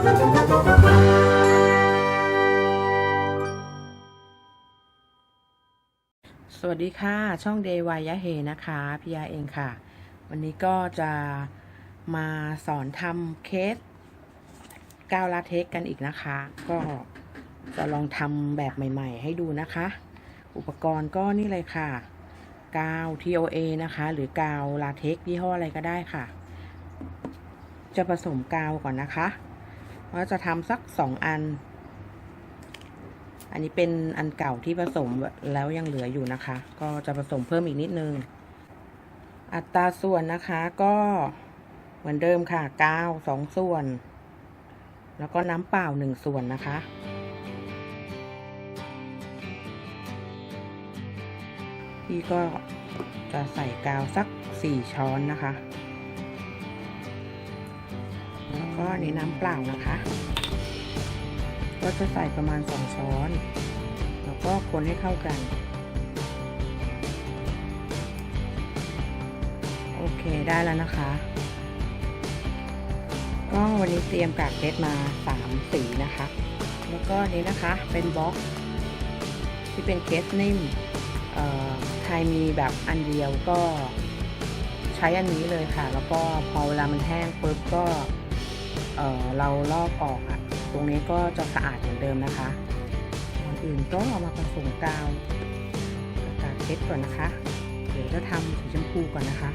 สวัสดีค่ะ ช่องเดวายะเฮนะคะพี่ยาเองค่ะ วันนี้ก็จะมาสอนทำเคสกาวลาเทคกันอีกนะคะ ก็จะลองทำแบบใหม่ ๆ ให้ดูนะคะ อุปกรณ์ก็นี่เลยค่ะ กาว TOA นะคะ หรือกาวลาเทคยี่ห้ออะไรก็ได้ค่ะ จะผสมกาวก่อนนะคะ ว่าจะทำสักสองอัน อันนี้เป็นอันเก่าที่ผสมแล้วยังเหลืออยู่นะคะ ก็จะผสมเพิ่มอีกนิดนึง อัตราส่วนนะคะก็เหมือนเดิมค่ะกาวสองส่วน แล้วก็น้ำเปล่าหนึ่งส่วนนะคะพี่ก็จะใส่กาวสักสี่ช้อนนะคะ แล้วก็ในน้ำเปล่านะคะ ก็จะใส่ประมาณ 2 ช้อน แล้วก็คนให้เข้ากัน โอเคได้แล้วนะคะ ก็วันนี้เตรียมกากเพชรมา 3 สีนะคะ แล้วก็นี้นะคะเป็นบล็อก ที่เป็นเคสนิ่มเอ่อใครมีแบบอันเดียวก็ใช้อันนี้เลยค่ะ แล้วก็พอเวลามันแห้งปุ๊บก็ เเราลอกออกอะตรงนี้ก็จะสะอาดเหมือนเดิมนะคะก่อนอื่นก็เอามาผสมกาวกับกากเพชรก่อนนะคะ เดี๋ยวจะทำสีชมพูก่อนนะคะ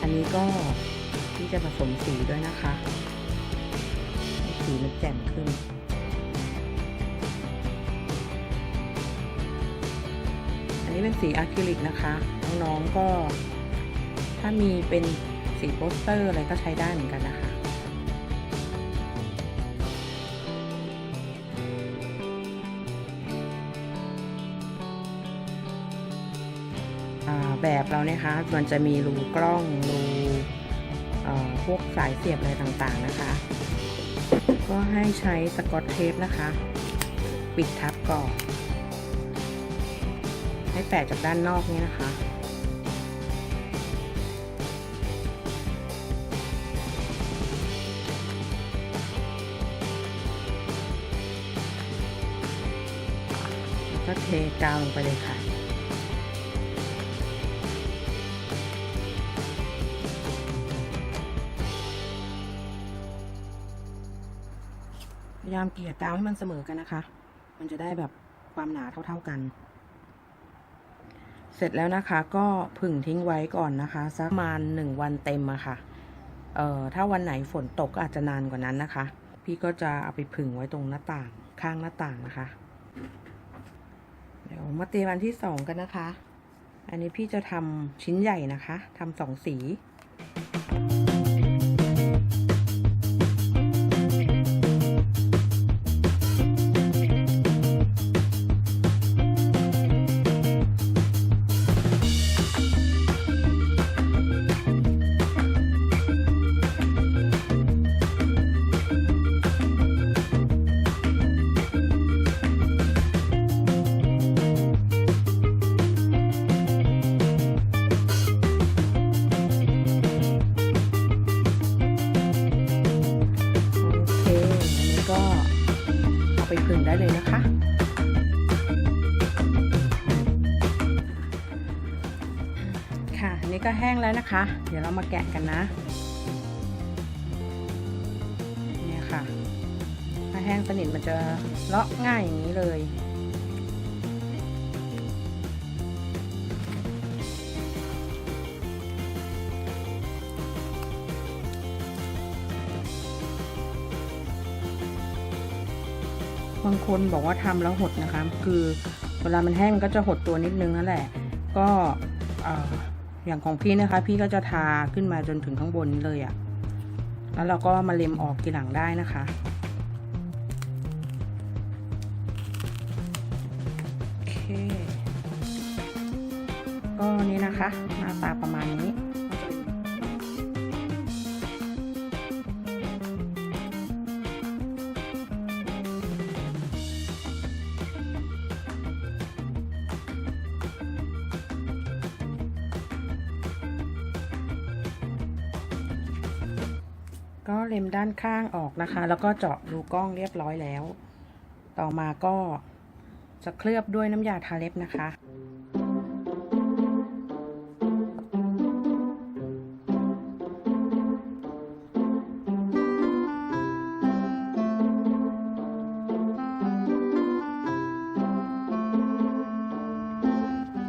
อันนี้ก็ที่จะผสมสีด้วยนะคะ สีมันแจ่มขึ้น นี้เป็นสีอะคริลิกนะคะ น้องๆก็ ถ้ามีเป็นสีโปสเตอร์อะไรก็ใช้ได้เหมือนกันนะคะแบบเราเนี่ยคะมันจะมีรูกล้องรูพวกสายเสียบอะไรต่างๆนะคะ ก็ให้ใช้สกอตเทปนะคะ ปิดทับก่อน ให้แปะจากด้านนอกนี้นะคะแล้วก็เทกาวลงไปเลยค่ะพยายามเกลี่ยกาวให้มันเสมอกันนะคะ มันจะได้แบบความหนาเท่าๆกัน เสร็จแล้วนะคะก็ผึ่งทิ้งไว้ก่อนนะคะสักประมาณหนึ่งวันเต็มอะค่ะเอ่อถ้าวันไหนฝนตกก็อาจจะนานกว่านั้นนะคะ พี่ก็จะเอาไปผึ่งไว้ตรงหน้าต่างข้างหน้าต่างนะคะ เดี๋ยวมาเตรียมวันที่สองกันนะคะ อันนี้พี่จะทำชิ้นใหญ่นะคะทำสองสี ได้เลยนะคะ ค่ะอันนี้ก็แห้งแล้วนะคะ เดี๋ยวเรามาแกะกันนะเนี่ยค่ะ ถ้าแห้งสนิทมันจะเลาะง่ายอย่างนี้เลย บางคนบอกว่าทำแล้วหดนะคะ คือเวลามันแห้งมันก็จะหดตัวนิดนึงนั่นแหละ ก็เอ่ออย่างของพี่นะคะ พี่ก็จะทาขึ้นมาจนถึงข้างบนนี้เลยอะ่ะ แล้วเราก็มาเล็มออกทีหลังได้นะคะโอเคก็นี่นะคะ หน้าตาประมาณนี้ ก็เล็มด้านข้างออกนะคะ แล้วก็เจาะรูกล้องเรียบร้อยแล้ว ต่อมาก็จะเคลือบด้วยน้ำยาทาเล็บนะคะ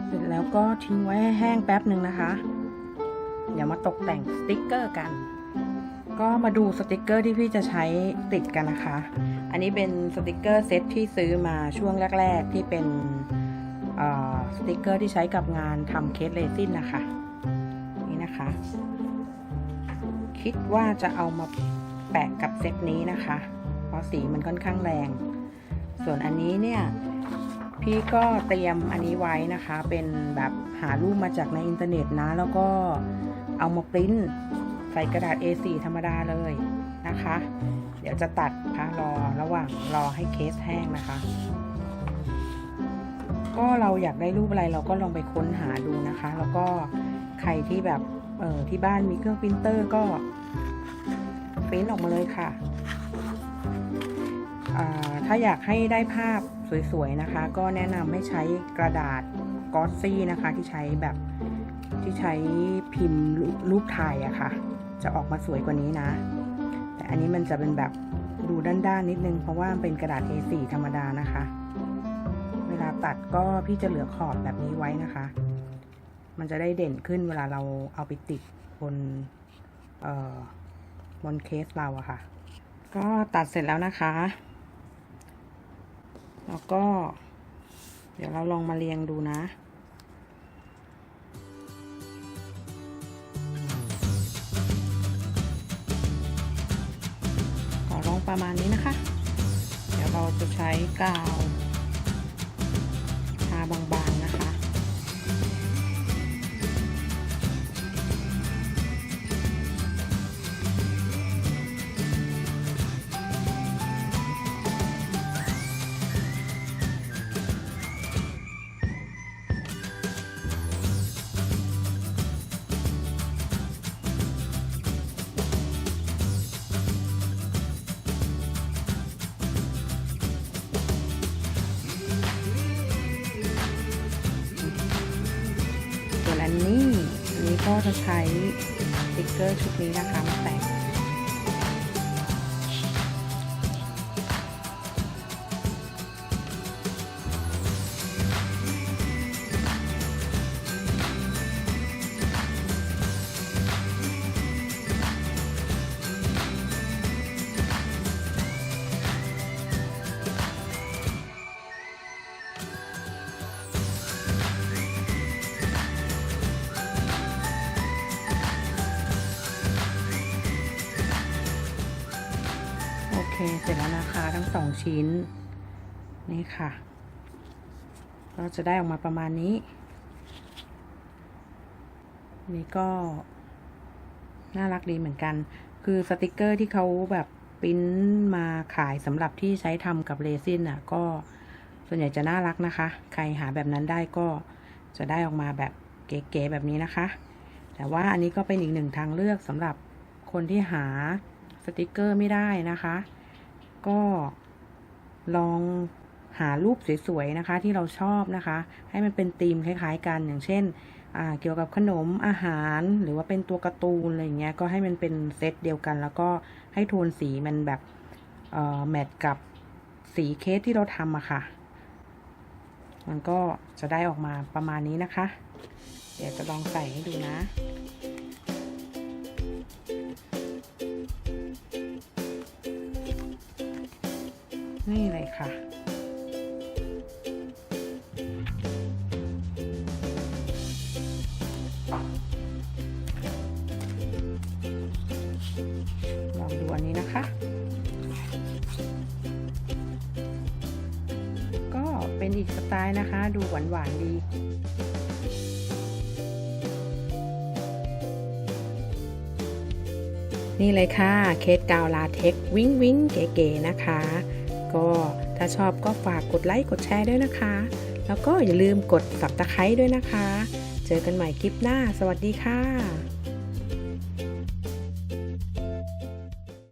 เสร็จแล้วก็ทิ้งไว้ให้แห้งแป๊บหนึ่งนะคะ เดี๋ยวมาตกแต่งสติกเกอร์กัน ก็มาดูสติกเกอร์ที่พี่จะใช้ติดกันนะคะ อันนี้เป็นสติกเกอร์เซตที่ซื้อมาช่วงแรก ๆ ที่เป็นสติกเกอร์ที่ใช้กับงานทำเคสเรซินนะคะ นี่นะคะ คิดว่าจะเอามาแปะกับเซตนี้นะคะ เพราะสีมันค่อนข้างแรง ส่วนอันนี้เนี่ยพี่ก็เตรียมอันนี้ไว้นะคะ เป็นแบบหารูปมาจากในอินเทอร์เน็ตนะ แล้วก็เอามาปริ้น ใส่กระดาษ A4 ธรรมดาเลยนะคะ เดี๋ยวจะตัดพารอระหว่างรอให้เคสแห้งนะคะ ก็เราอยากได้รูปอะไรเราก็ลองไปค้นหาดูนะคะ แล้วก็ใครที่แบบเออที่บ้านมีเครื่องปรินเตอร์ก็ปริ้นออกมาเลยค่ะอ่าถ้าอยากให้ได้ภาพสวยๆนะคะ ก็แนะนำให้ใช้กระดาษกอสซี่นะคะที่ใช้แบบที่ใช้พิมพ์รูปถ่ายอะค่ะ จะออกมาสวยกว่านี้นะ แต่อันนี้มันจะเป็นแบบดูด้านๆนิดนึง เพราะว่าเป็นกระดาษ A4 ธรรมดานะคะ เวลาตัดก็พี่จะเหลือขอบแบบนี้ไว้นะคะ มันจะได้เด่นขึ้นเวลาเราเอาไปติดบนเอ่อบนเคสเราอะค่ะ ก็ตัดเสร็จแล้วนะคะ แล้วก็ เดี๋ยวเราลองมาเรียงดูนะ ประมาณนี้นะคะ เดี๋ยวเราจะใช้กาวทาบางๆ จะใช้สติกเกอร์ชุดนี้นะคะมาแต่ง คเสร็จแล้วนะคะทั้งสองชิ้น นี่ค่ะก็จะได้ออกมาประมาณนี้ นี่ก็ น่ารักดีเหมือนกัน คือสติกเกอร์ที่เขาแบบปริ้นมาขายสำหรับที่ใช้ทำกับเรซินอะ ก็ส่วนใหญ่จะน่ารักนะคะ ใครหาแบบนั้นได้ก็จะได้ออกมาแบบเก๋ๆแบบนี้นะคะ แต่ว่าอันนี้ก็เป็นอีกหนึ่งทางเลือกสำหรับคนที่หาสติกเกอร์ไม่ได้นะคะ ก็ลองหารูปสวยๆนะคะ ที่เราชอบนะคะ ให้มันเป็นธีมคล้าย ๆ กันอย่างเช่นเกี่ยวกับขนมอาหารหรือว่าเป็นตัวการ์ตูนอะไรอย่างเงี้ยก็ให้มันเป็นเซตเดียวกัน แล้วก็ให้โทนสีมันแบบแมทกับสีเคสที่เราทำอะค่ะ มันก็จะได้ออกมาประมาณนี้นะคะ เดี๋ยวจะลองใส่ให้ดูนะ นี่เลยค่ะ ลองดูอันนี้นะคะ ก็เป็นอีกสไตล์นะคะ ดูหวานๆดีนี่เลยค่ะ เคสกาวลาเทค วิ้งวิ้งเก๋ๆนะคะ ก็ถ้าชอบก็ฝากกดไลค์กดแชร์ด้วยนะคะ แล้วก็อย่าลืมกดสับตะไคร้ด้วยนะคะ เจอกันใหม่คลิปหน้า สวัสดีค่ะ